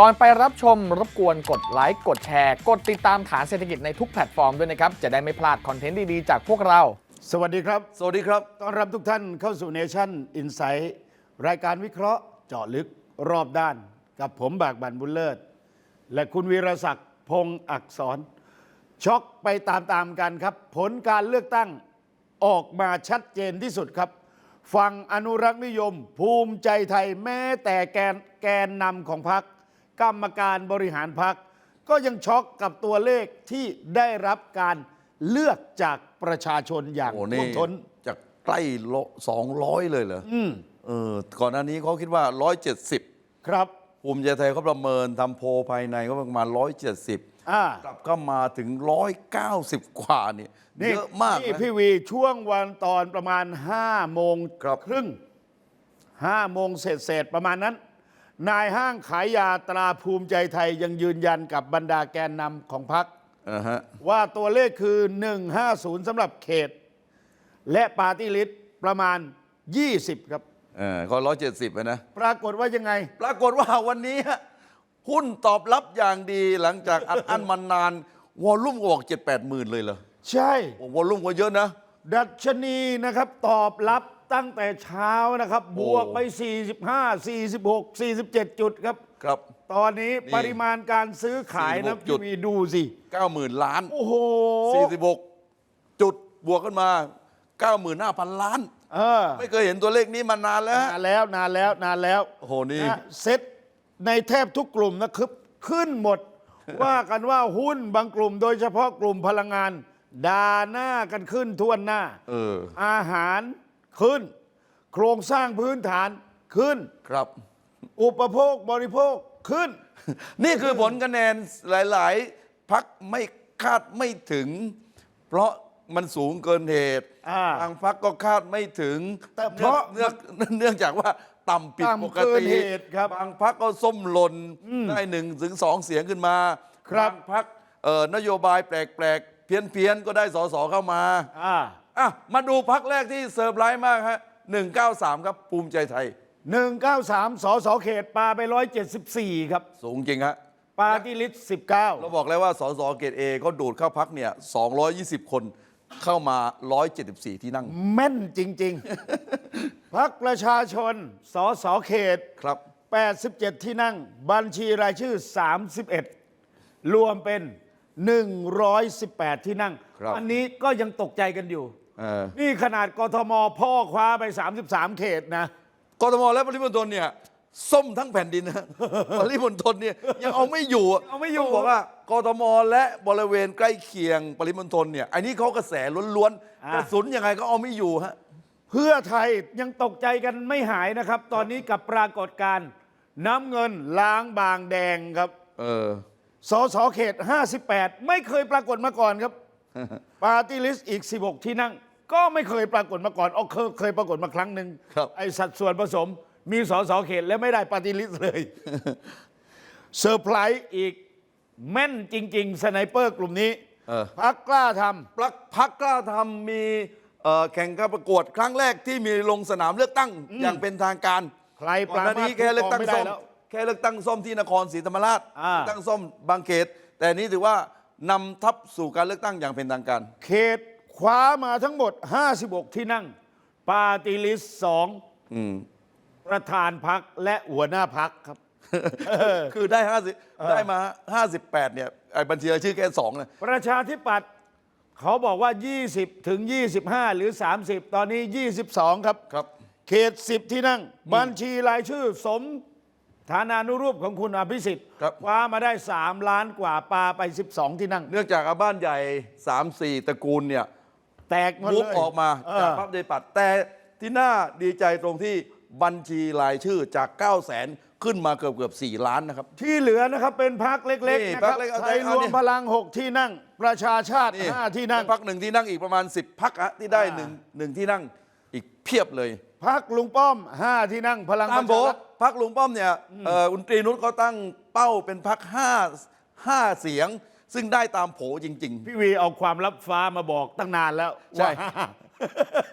ก่อนไปรับชมรบกวนกดไลค์กดแชร์ กดติดตามฐานเศรษฐกิจในทุกแพลตฟอร์มด้วยนะครับ จะได้ไม่พลาดคอนเทนต์ดีๆ จากพวกเรา สวัสดีครับ สวัสดีครับ ต้อนรับทุกท่านเข้าสู่เนชั่นอินไซ h ์รายการวิเคราะห์เจาะลึกรอบด้าน กับผมบากบันบุญเลิศ และคุณวีรศักดิ์พงศ์อักษร ช็อกไปตามๆกันครับ ผลการเลือกตั้งออกมาชัดเจนที่สุดครับฝั่งอนุรักษ์นิยม ภูมิใจไทยแม้แต่แกนแกนนำของพรรค กรรมการบริหารพรรคก็ยังช็อกกับตัวเลขที่ได้รับการเลือกจากประชาชนอย่างโอ้ท่นี่วมท้น จากใกล้สองร้อยเลยเหรออืมเออก่อนหน้านี้เขาคิดว่า170ครับ ภูมิใจไทยเขาประเมินทำโพลภายในก็ประมาณ170อ่ากลับก็มาถึง190กว่านี่เยอะมากนี่นะ พี่วีช่วงวันตอนประมาณ5โมงครับ ครึ่ง5โมงเศษเศษๆประมาณนั้น นายห้างขายยาตราภูมิใจไทยยังยืนยันกับบรรดาแกนนำของพรรคอ่าฮะว่าตัวเลขคือ 150สำหรับเขต และปาร์ตี้ลิสต์ประมาณ 20 ครับ เออก็170อะนะ ปรากฏว่ายังไง ปรากฏว่าวันนี้ฮะหุ้นตอบรับอย่างดีหลังจากอัดอั้นมานาน วอลลุ่มก็บอก7 8หมื่นเลยเหรอใช่ โอ้วอลลุ่มก็เยอะนะ ดัชนีนะครับตอบรับ ตั้งแต่เช้านะครับ บวกไป 45 46 47 จุดครับ ครับ ตอนนี้นี่ปริมาณการซื้อขายนะ46จุพี่ดวีดูสิ 90,000 ล้าน โอ้โห46 จุดบวกขึ้นมา 95,000 ล้าน เออไม่เคยเห็นตัวเลขนี้มานานแล้วฮะนานแล้วนานแล้วนานแล้วโอ้โหนี่ะเซ็ตในแทบทุกกลุ่มนะครับขึ้นหมด ว่ากันว่าหุ้นบางกลุ่ม โดยเฉพาะกลุ่มพลังงานดาหน้ากันขึ้นทั่วหน้า เออ อาหาร ขึ้น โครงสร้างพื้นฐานขึ้น ครับ อุปโภคบริโภคขึ้น นี่คือผลคะแนนหลาย ๆพักไม่คาดไม่ถึง เพราะมันสูงเกินเหตุอ่าบางพักก็คาดไม่ถึงแต่เพราะเนื่องเนื่องเนื่องจากว่าต่ำผิดต่ำปกเกินติเหตุครับบางพักก็ส้มหล่นได้หนึ่งถึงสองเสียงขึ้นมาครับบางพักเอ่อนโยบายแปลก ๆ เพี้ยน ๆ ก็ได้สสเข้ามา อ่า อะมาดูพักแรกที่เซอร์ไพรส์มากฮะ193 ครับภูมิใจไทย 193 สสเขตปาไป 174 ครับ สูงจริงฮะปาร์ตี้ลิสต์เราบอกแล้วว่าสสเกตเอเขาดูดเข้าพักเนี่ย 220 คนเข้ามา 174 ที่นั่ง19แม่นจริง ๆ พักประชาชน สสเขตครับ 87 ที่นั่ง บัญชีรายชื่อ 31 รวมเป็น 118 ที่นั่ง ครับ อันนี้ก็ยังตกใจกันอยู่ เออนี่ขนาดกทมพ่อคว้าไป 33 เขตนะ กทมและปริมณฑลเนี่ยส้มทั้งแผ่นดินนะ ปริมณฑลเนี่ยยังเอาไม่อยู่ะเอาไม่อยู่ ต้งบอกว่ากทมและบริเวณใกล้เคียงปริมณฑลเนี่ยอันนี้เขากระแสล้วนอ่าๆกระสุนยังไงก็เอาไม่อยู่ฮะ เพื่อไทยยังตกใจกันไม่หายนะครับ ตอนนี้กับปรากฏการณ์น้ำเงินล้างบางแดงครับ เออ สสเขต 58 ไม่เคยปรากฏมาก่อนครับ ปาร์ตี้ลิสต์อีก 16 ที่นั่ง ก็ไม่เคยปรากฏมาก่อนอ๋อเคยเคยปรากฏมาครั้งหนึ่งครับ ไอสัดส่วนผสมมีสสเขตและไม่ได้ปาร์ตี้ลิสต์เลย เซอร์ไพรส์อีกแม่นจริง ๆ สไนเปอร์กลุ่มนี้เออ พักกล้าทพักพักกล้าทำมีเอ่อแข่งการประกวดครั้งแรกที่มีลงสนามเลือกตั้งอย่างเป็นทางการำใครปก่อนราหน้ามานี้สแค่เลือกตั้งไม่ได้ส้มแล้วแค่เลือกตั้งส้มที่นครศรีธรรมราชอ่า เลือกตั้งส้มบางเขต แต่นี้ถือว่านำทัพสู่การเลือกตั้งอย่างเป็นทางการ เขต คว้ามาทั้งหมด 56 ที่นั่ง ปาร์ตี้ลิสต์สองอืม ประธานพักและหัวหน้าพักครับ คือได้50ได้มา58เนี่ยไอ้บัญชีรายชื่อแค่สองนะประชาธิปัตย์เขาบอกว่า 20 ถึง 25 หรือ 30 ตอนนี้ 22 ครับ ครับ เขต 10 ที่นั่ง บัญชีรายชื่อสมฐานานุรูปของคุณอภิสิทธิ์ครับ คว้ามาได้ 3 ล้านกว่าปาไป 12 ที่นั่ง เนื่องจากอาบ้านใหญ่3-4ตระกูลเนี่ย แตกหมดมุเลกยออกมาเอจากอพรรคประชาธิปัตย์แต่ที่น่าดีใจตรงที่บัญชีรายชื่อจาก 9 0 0 0 0 0 ขึ้นมาเกือบเกือบ4ล้านนะครับ ที่เหลือนะครับเป็นพักเล็กนี่ๆนะครับพรรคเล็กเอาไทยเอารวเนี่มยพลัง 6 ที่นั่ง ประชาชาตินี่5ที่นั่ง พักหนึ่งที่นั่งอีกประมาณ 10พักอะที่ได้อ่าหนึ่งหนึ่งที่นั่งอีกเพียบเลย พักลุงป้อม 5 ที่นั่ง พลังปตามระโบชารัฐพักลุงป้อมเนี่ยเอ่ออุนตรีนุชเขาตั้งเป้าเป็นพักห้าห้าเสียง ซึ่งได้ตามโผจริงพี่วีเอาความลับฟ้ามาบอกตั้งนานแล้วใช่ ว่า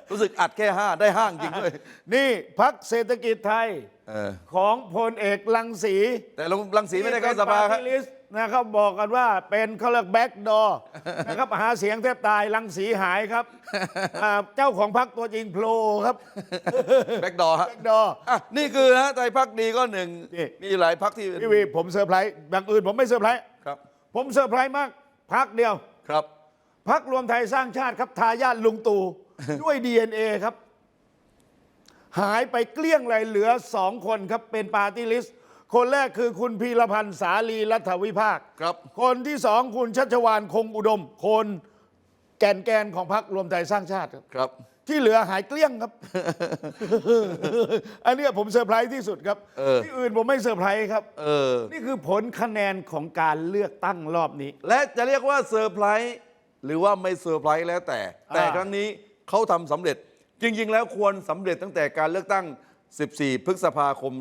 รู้สึกอัดแค่ห้าได้ห้างจริงด้วยนี่พักเศรษฐกิจไทยเออของพลเอกลังสีแต่ลงรังสีไม่ได้เข้าสภาครับ ที่เป็น party list นะครับบอกกันว่าเป็นเขาเรียกแบ็กดอนะครับ หาเสียงแทบตายลังสีหายครับ อ่าเจ้าของพักตัวจริงโผล่ครับ แบ็กดอฮะแบ็กดอ อะนี่คือนะไทยพักดีก็หนึ่งนี่ มีหลายพักที่พี่วีผมเซอร์ไพรส์บางอื่นผมไม่เซอร์ไพรส์ครับ ผมเซอร์ไพรส์มากพักเดียวครับ พักรวมไทยสร้างชาติครับทายาทลุงตู่ด้วย DNA ครับ หายไปเกลี้ยงเลยเหลือสองคนครับเป็นปาร์ตี้ลิสต์คนแรกคือคุณพีรพันธ์สาลีรัฐวิภาคครับ คนที่สองคุณชัชวานคงอุดม คนแก่นแกนของพรรครวมไทยสร้างชาติครับครับ ที่เหลือหายเกลี้ยงครับ อันเนี้ยผมเซอร์ไพรส์ที่สุดครับ เออ ที่อื่นผมไม่เซอร์ไพรส์ครับ เออ นี่คือผลคะแนนของการเลือกตั้งรอบนี้ และจะเรียกว่าเซอร์ไพรส์หรือว่าไม่เซอร์ไพรส์แล้วแต่ แต่อ่า ครั้งนี้เขาทำสำเร็จ จริง ๆ แล้วควรสำเร็จตั้งแต่การเลือกตั้ง 14 พฤษภาคม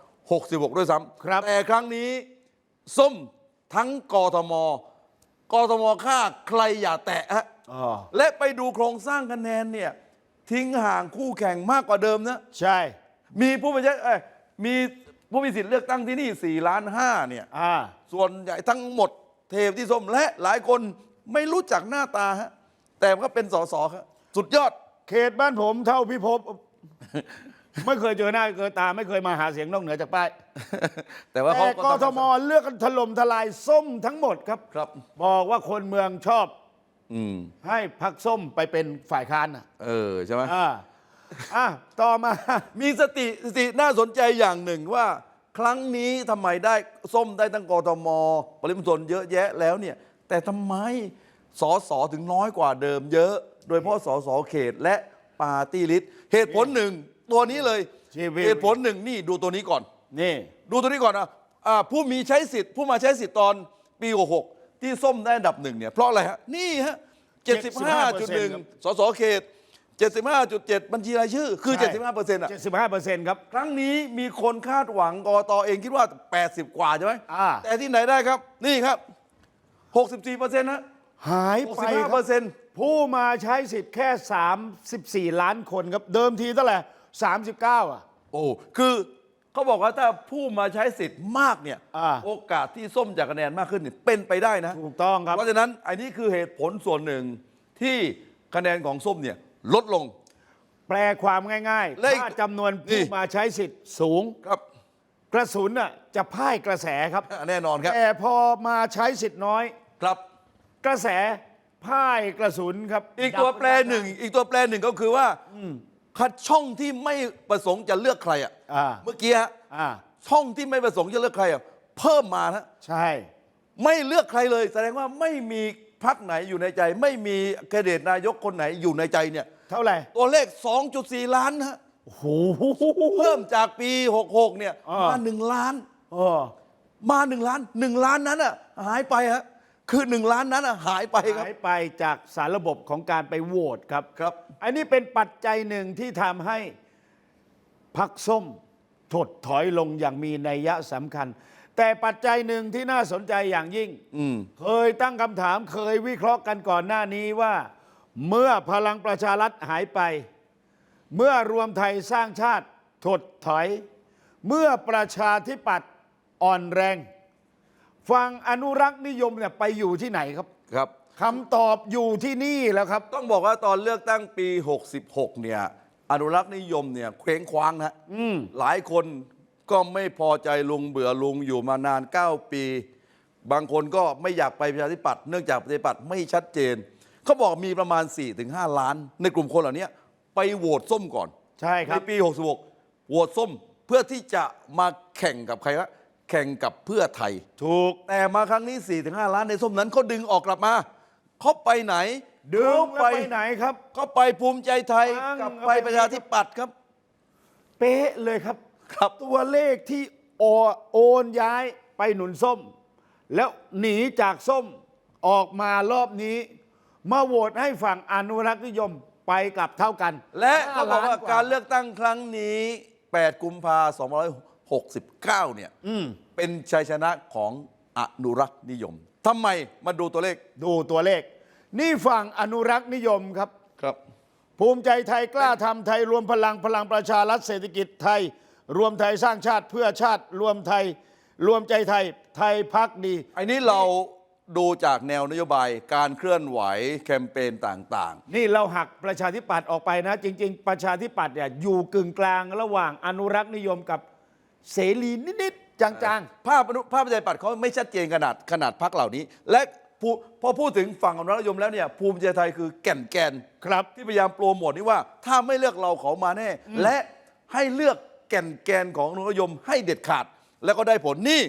2566 ด้วยซ้ครับำแต่ครั้งนี้ ส้มทั้งกทม กทมค่าใครอย่าแตะฮะอ๋อและไปดูโครงสร้างคะแนนเนี่ยทิ้งห่างคู่แข่งมากกว่าเดิมนะ ใช่ มีผู้ไปใช้เอ้ยมีผู้มีสิทธิ์เลือกตั้งที่นี่4ล้าน5เนี่ย อ่า ส่วนใหญ่ทั้งหมดเทพที่ส้มและหลายคนไม่รู้จักหน้าตาฮะแต่มันก็เป็นสสครับสุดยอด เขตบ้านผมเท่าพิภพ ไม่เคยเจอหน้าเคยตาไม่เคยมาหาเสียงนอกเหนือจากป้าย แต่ว่าเขาแต่กทมเลือกกันถล่มทลายส้มทั้งหมดครับ ครับ บอกว่าคนเมืองชอบ อืมให้พักส้มไปเป็นฝ่ายค้านอะเออใช่ไหมอ่าอะต่อมา มีสติสติน่าสนใจอย่างหนึ่งว่า ครั้งนี้ทำไมได้ส้มได้ตั้งกทมปริมณฑลเยอะแยะแล้วเนี่ย แต่ทำไมสอสอถึงน้อยกว่าเดิมเยอะ โดยเฉพาะสอสอเขตและปาร์ตี้ลิสต์เหตุผลหนึ่ง ตัวนี้เลยชีวิตเหตุผลหนึ่งนี่ดูตัวนี้ก่อน นี่ดูตัวนี้ก่อนนะอ่าผู้มีใช้สิทธิ์ผู้มาใช้สิทธิ์ตอนปี 66 ที่ส้มได้อันดับหนึ่งเนี่ยเพราะอะไรฮะ นี่ฮะ 75.1 สสเขต 75.7 บัญชีรายชื่อ คือใช่75เปอร์เซ็นต์อะ75เปอร์เซ็นต์ครับ ครั้งนี้มีคนคาดหวังกตเองคิดว่า 80 กว่าใช่ไหมอ่า แต่ที่ไหนได้ครับ นี่ครับ 64เปอร์เซ็นต์นะหายไป65คเปรัอบร์เซ็นต์ ผู้มาใช้สิทธิ์แค่ 34 ล้านคนครับ เดิมทีเท่าไหร่ 39 อะ โอ้คือเขาบอกว่าถ้าผู้มาใช้สิทธิ์มากเนี่ยอ่า โอกาสที่ส้มจะคะแนนมากขึ้นเนี่ยเป็นไปได้นะ ถูกต้องครับ เพราะฉะนั้นอันนี้คือเหตุผลส่วนหนึ่งที่คะแนนของส้มเนี่ยลดลง แปลความง่ายและอีๆกถ้าจำนวนนี่ ผู้มาใช้สิทธิ์สูง ครับ กระสุนน่ะจะพ่ายกระแสครับ แน่นอนครับแต่พอมาใช้สิทธิ์น้อย ครับ กระแสพ่ายกระสุนครับอีกตัวแปรหนึ่งอีกตัวแปรหนึ่งก็คือว่า คัดช่องที่ไม่ประสงค์จะเลือกใครอะอ่าเมื่อกี้ฮะอ่าช่องที่ไม่ประสงค์จะเลือกใครอะเพิ่มมานะใช่ ไม่เลือกใครเลย แสดงว่าไม่มีพักไหนอยู่ในใจ ไม่มีแคนดิเดตนายกคนไหนอยู่ในใจเนี่ย เท่าไหร่ตัวเลข 2.4 ล้านนะฮะโอ้โหเพิ่มจากปี 66 เนี่ยอ่ามมาหนึ่งล้าน เออ มาหนึ่งล้านหนึ่งล้านนั้นอะหายไปฮะ คือหนึ่งล้านนั้นอะหายไปครับ หายไปจากสารระบบของการไปโหวตครับ ครับ อันนี้เป็นปัจจัยหนึ่งที่ทำให้พักส้มถดถอยลงอย่างมีนัยยะสำคัญ แต่ปัจจัยหนึ่งที่น่าสนใจอย่างยิ่ง อืม เคยตั้งคำถามเคยวิเคราะห์กันก่อนหน้านี้ว่า เมื่อพลังประชารัฐหายไป เมื่อรวมไทยสร้างชาติถดถอย เมื่อประชาธิปัตย์อ่อนแรง ฟังอนุรักษ์นิยมเนี่ยไปอยู่ที่ไหนครับครับ คำตอบอยู่ที่นี่แล้วครับ ต้องบอกว่าตอนเลือกตั้งปี 66 เนี่ย อนุรักษ์นิยมเนี่ยเคว้งคว้างนะอืม หลายคนก็ไม่พอใจลุงเบื่อลุงอยู่มานาน 9 ปี บางคนก็ไม่อยากไปประชาธิปัตย์เนื่องจากประชาธิปัตย์ไม่ชัดเจน เขาบอกมีประมาณ 4-5 ล้าน ในกลุ่มคนเหล่านี้ไปโหวตส้มก่อน ใช่คในรับปี 66โหวตส้มเพื่อที่จะมาแข่งกับใครวะ แข่งกับเพื่อไทย ถูก แต่มาครั้งนี้ 4-5 ล้านในส้มนั้นเขาดึงออกกลับมาเขาไปไหนดึงเขาแล้วไปไหนครับเขาไปภูมิใจไทยปังกับไปประชาธิปัตย์ครับ เป๊ะเลยครับครับ ตัวเลขที่โอโอนย้ายไปหนุนส้ม แล้วหนีจากส้มออกมารอบนี้ มาโหวตให้ฝั่งอนุรักษ์นิยมไปกับเท่ากัน และเขาบอกว่าห้ล้นการเลือกตั้งครั้งนี้ 8 กุมภา2569 เนี่ยอืม เป็นชัยชนะของอนุรักษ์นิยมทำไมมาดูตัวเลขดูตัวเลข นี่ฝั่งอนุรักษ์นิยมครับ ครับ ภูมิใจไทยกล้าทำไทยรวมพลังพลังประชารัฐเศรษฐกิจไทย รวมไทยสร้างชาติเพื่อชาติรวมไทย รวมใจไทยไทยพักดีไอ้นี้เราดูจากแนวนโยบายการเคลื่อนไหวแคมเปญต่างนี่เราหักประชาธิปัตย์ออกไปนะ จริง ๆ ประชาธิปัตย์เนี่ยอยู่กึ่งกลางระหว่างอนุรักษ์นิยมกับเสรีนิดๆ จางๆ ภาพอนุภาพประชาธิปัตย์เขาไม่ชัดเจนขนาดขนาดพักเหล่านี้ และผู้พอพูดถึงฝั่งอนุรักษ์นิยมแล้วเนี่ยภูมิใจไทยคือแก่นแกนๆครับที่พยายามโปรโมทนี่ว่า ถ้าไม่เลือกเราเขามาแน่ และให้เลือกแก่นแกนของอนุรักษ์นิยมให้เด็ดขาด แล้วก็ได้ผลนี่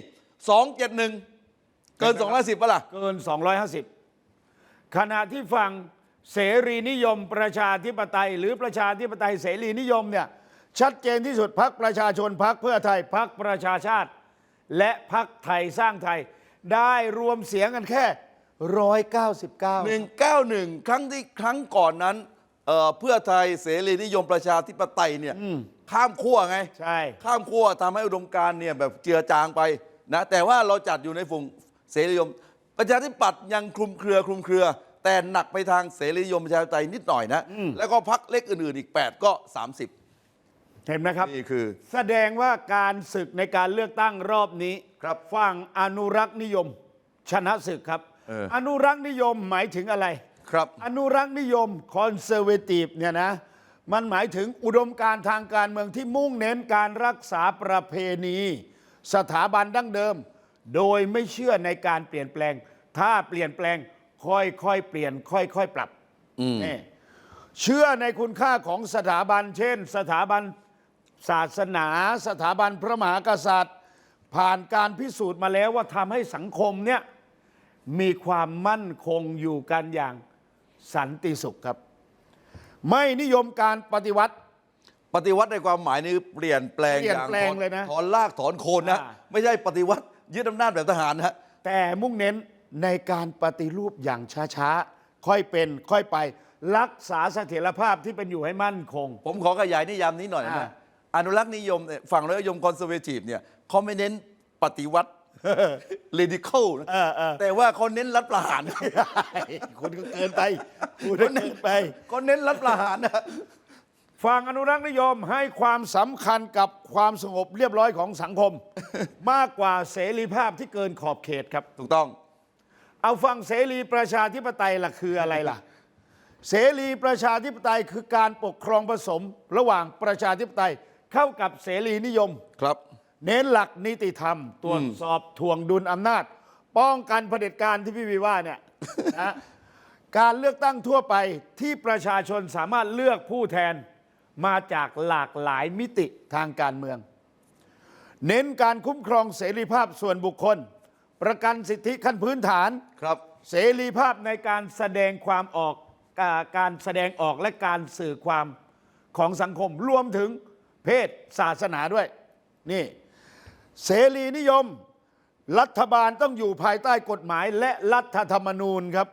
271เกิน210ป่ะล่ะเกิน 250 ขณะที่ฝั่งเสรีนิยมประชาธิปไตย หรือประชาธิปไตยเสรีนิยมเนี่ยชัดเจนที่สุดพักประชาชนพักเพื่อไทยพักประชาชาติ และพักไทยสร้างไทย ได้รวมเสียงกันแค่ 199 191 ครั้งที่ครั้งก่อนนั้นเอ่อเพื่อไทยเสรีนิยมประชาธิปไตยเนี่ยข้ามขั้วไง ใช่ ข้ามขั้วทำให้อุดมการณ์เนี่ยแบบเจือจางไปนะแต่ว่าเราจัดอยู่ในฝั่งเสรีนิยม ประชาธิปัตย์ยังคลุมเครือคลุมเครือ แต่หนักไปทางเสรีนิยมประชาธิปไตยนิดหน่อยนะ แล้วก็พักเล็กอื่นๆอีก 8 ก็ 30 เห็นไหมครับ นี่คือ แสดงว่าการศึกในการเลือกตั้งรอบนี้ครับฝั่งอนุรักษ์นิยม ชนะศึกครับเอออ นุรักษ์นิยมหมายถึงอะไร ครับ อนุรักษ์นิยมคอนเซอร์เวทีฟเนี่ยนะมันหมายถึงอุดมการณ์ทางการเมืองที่มุ่งเน้นการรักษาประเพณี สถาบันดั้งเดิม โดยไม่เชื่อในการเปลี่ยนแปลง ถ้าเปลี่ยนแปลงค่อยๆเปลี่ยนค่อยๆปรับนี่เชื่อในคุณค่าของสถาบัน เช่น สถาบัน ศาสนาสถาบันพระมหากษัตริย์ ผ่านการพิสูจน์มาแล้วว่าทำให้สังคมเนี่ยมีความมั่นคงอยู่กันอย่างสันติสุขครับ ไม่นิยมการปฏิวัติ ปฏิวัติในความหมายนี้เปลี่ยนแปลงเปลี่ยนอย่างแปลงถอนเลยนะถอนลากถอนโคนนะ อ่า ไม่ใช่ปฏิวัติยึดอำนาจแบบทหารนะฮะ แต่มุ่งเน้นในการปฏิรูปอย่างช้าๆ ค่อยเป็นค่อยไป รักษาเสถียรภาพที่เป็นอยู่ให้มั่นคง ผมขอขยายนิยามนี้หน่อยอ่านะ อนุรักษ์นิยมเนี่ยฝั่งอนุรักษ์นิยมคอนเซอร์เวทีฟเนี่ยเขาไม่เน้นปฏิวัติเรดิคอลนะเออเออ แต่ว่าเขาเน้นรัฐประหาร คุณก็เกินไปคุณก็เกินไป เขาเน้นรัฐประหารนะ ฝั่งอนุรักษ์นิยมให้ความสำคัญกับความสงบเรียบร้อยของสังคม มากกว่าเสรีภาพที่เกินขอบเขตครับ ถูกต้อง เอาฟังเสรีประชาธิปไตยล่ะคืออะไรล่ะ เสรีประชาธิปไตยคือการปกครองผสมระหว่างประชาธิปไตย เข้ากับเสรีนิยม ครับ เน้นหลักนิติธรรม ตรวจสอบทวงดุลอำนาจ ป้องกันเผด็จการที่พี่วีว่าเนี่ย นะการเลือกตั้งทั่วไปที่ประชาชนสามารถเลือกผู้แทนมาจากหลากหลายมิติทางการเมือง เน้นการคุ้มครองเสรีภาพส่วนบุคคล ประกันสิทธิขั้นพื้นฐาน ครับ เสรีภาพในการแสดงความออกอ่าการแสดงออกและการสื่อความของสังคม รวมถึง เพศศาสนาด้วย นี่ เสรีนิยม รัฐบาลต้องอยู่ภายใต้กฎหมายและรัฐธรรมนูญครับ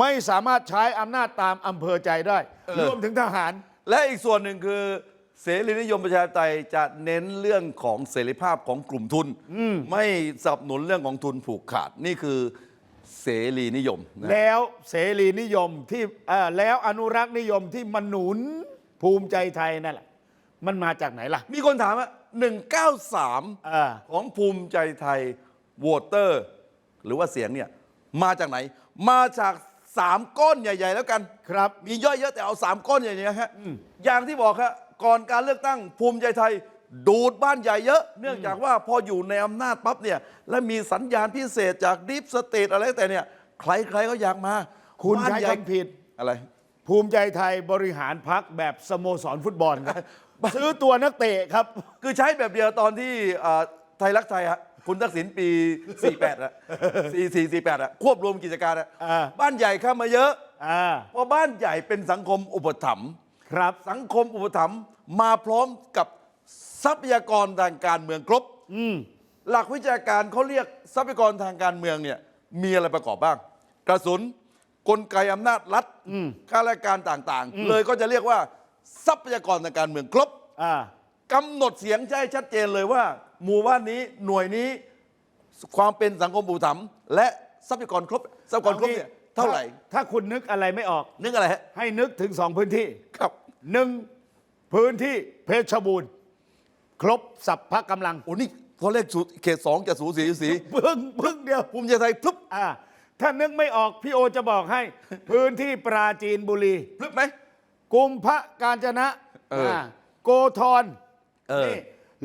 ไม่สามารถใช้อำนาจตามอำเภอใจได้เออรวมถึงทหาร และอีกส่วนหนึ่งคือเสรีนิยมประชาธิปไตยจะเน้นเรื่องของเสรีภาพของกลุ่มทุน ไม่สนับสนุนเรื่องของทุนผูกขาด นี่คือเสรีนิยมนะแล้วเสรีนิยมที่เอ่อแล้วอนุรักษ์นิยมที่มันหนุนภูมิใจไทยนั่นแหละ มันมาจากไหนล่ะ มีคนถามว่า193 อ่า ของภูมิใจไทยโหวตเตอร์ หรือว่าเสียงเนี่ย มาจากไหน มาจากสามก้อนใหญ่ ๆ แล้วกัน ครับ มีย่อยเยอะแต่เอาสามก้อนใหญ่ๆนะฮะอย่างที่บอกครับก่อนการเลือกตั้งภูมิใจไทย ดูดบ้านใหญ่เยอะ เนื่องจากว่าพออยู่ในอำนาจปั๊บเนี่ย และมีสัญญาณพิเศษจากดิฟสเตทอะไรแต่เนี่ย ใครๆก็อยากมาคุณบ้านใช้ญ่คำผิด อะไร ภูมิใจไทยบริหารพักแบบสโมสรฟุตบอลครับ ซื้อตัวนักเตะครับ คือใช้แบบเดียวตอนที่เอ่อไทยรักไทยฮะคุณทักษิณปี 48อะ44 48อะควบรวมกิจการอะอ่า บ้านใหญ่เข้ามาเยอะอ่าเพราะบ้านใหญ่เป็นสังคมอุปถัมภ์ ครับ สังคมอุปถัมภ์มาพร้อมกับทรัพยากรทางการเมืองครบ อืม หลักวิชาการเขาเรียกทรัพยากรทางการเมืองเนี่ยมีอะไรประกอบบ้าง กระสุนกลไกอำนาจรัฐข้าราชการต่างๆ เลยก็จะเรียกว่า ทรัพยากรทางการเมืองครบอ่ากำหนดเสียงใช่ชัดเจนเลยว่า หมู่บ้านนี้หน่วยนี้ความเป็นสังคมอุปถัมภ์และทรัพยากรครบทรัพยากรครบเนี่ยเท่าไหร่ถ้าคุณนึกอะไรไม่ออก นึกอะไรฮะให้นึกถึงสองพื้นที่ครับหนึ่งพื้นที่เพชรบูรณ์ ครบสัพพะกำลังโอ้นี่เขาเลขสูเขตสองจะสูสีสีพึ่งพึ่งเดียวภูมิใจไทยพลึบอ่าถ้านึกไม่ออกพี่โอจะบอกให้ พื้นที่ปราจีนบุรีพลึบไหม กุมพระกาญจนะเอออ่าโกธรเออ นี่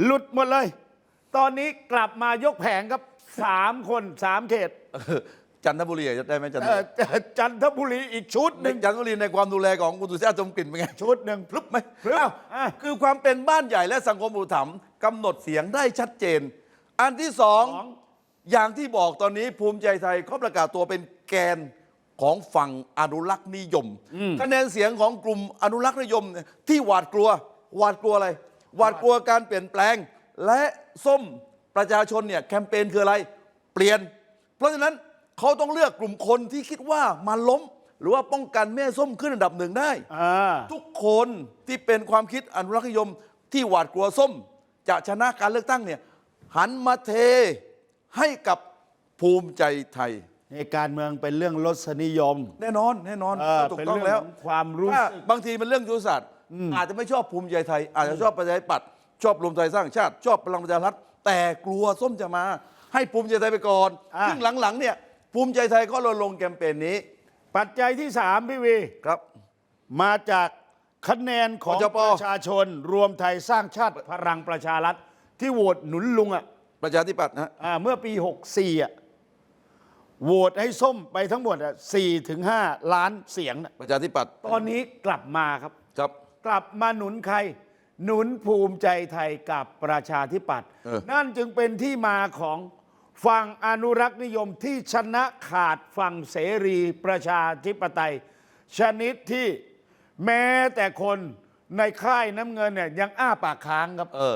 หลุดหมดเลย ตอนนี้กลับมายกแผงครับสามคนสามเขตเออจันทบุรีอะได้ไหมจันทเอ่บุอรีจันทบุรีอีกชุดหในนึ่งจันทบุรีในความดูแลของคุณสุชาติชมกลิ่นเป็นไงชุดหนึ่งพลึบไหมพลึบอ้าวอะ คือความเป็นบ้านใหญ่และสังคมอุปถัมภ์กำหนดเสียงได้ชัดเจน อันที่สองสองอย่างที่บอกตอนนี้ภูมิใจไทยเขาประกาศตัวเป็นแกน ของฝั่งอนุรักษ์นิยม คะแนนเสียงของกลุ่มอนุรักษ์นิยมเนี่ยที่หวาดกลัว หวาดกลัวอะไร หวาดกลัวการเปลี่ยนแปลง และส้มประชาชนเนี่ยแคมเปญคืออะไร เปลี่ยน เพราะฉะนั้นเขาต้องเลือกกลุ่มคนที่คิดว่ามาล้ม หรือว่าป้องกันแม่ให้ส้มขึ้นอันดับหนึ่งได้ อ่า ทุกคนที่เป็นความคิดอนุรักษ์นิยมที่หวาดกลัวส้ม จะชนะการเลือกตั้งเนี่ยหันมาเทให้กับภูมิใจไทย ในการเมืองเป็นเรื่องรสนิยม แน่นอนแน่นอนเออถูกเป็นต้องเรื่องแล้วของความรู้ถ้าสึกบางทีเป็นเรื่องยุทธศาสตร์อาจจะไม่ชอบภูมิใจไทย อาจจะชอบประชาธิปัตย์ชอบรวมไทยสร้างชาติ ชอบพลังประชารัฐแต่กลัวส้มจะมา ให้ภูมิใจไทยไปก่อนอะ ซึ่งหลังๆเนี่ยภูมิใจไทยก็รณรงค์แคมเปญนี้ปัจจัยที่สามพี่วี ครับ มาจากคะแนนของปชปประชาชน รวมไทยสร้างชาติพลังประชารัฐ ที่โหวตหนุนลุงอะประชาธิปัตย์นะฮะอ่าเมื่อปี 64อะ โหวตให้ส้มไปทั้งหมดอะ4ถึง5ล้านเสียงน่ะประชาธิปัตย์ตอนนี้กลับมาครับ ครับ กลับมาหนุนใคร หนุนภูมิใจไทยกับประชาธิปัตย์เออ นั่นจึงเป็นที่มาของฝั่งอนุรักษ์นิยมที่ชนะขาดฝั่งเสรีประชาธิปไตย ชนิดที่แม้แต่คนในค่ายน้ำเงินเนี่ยยังอ้าปากค้างครับ เออ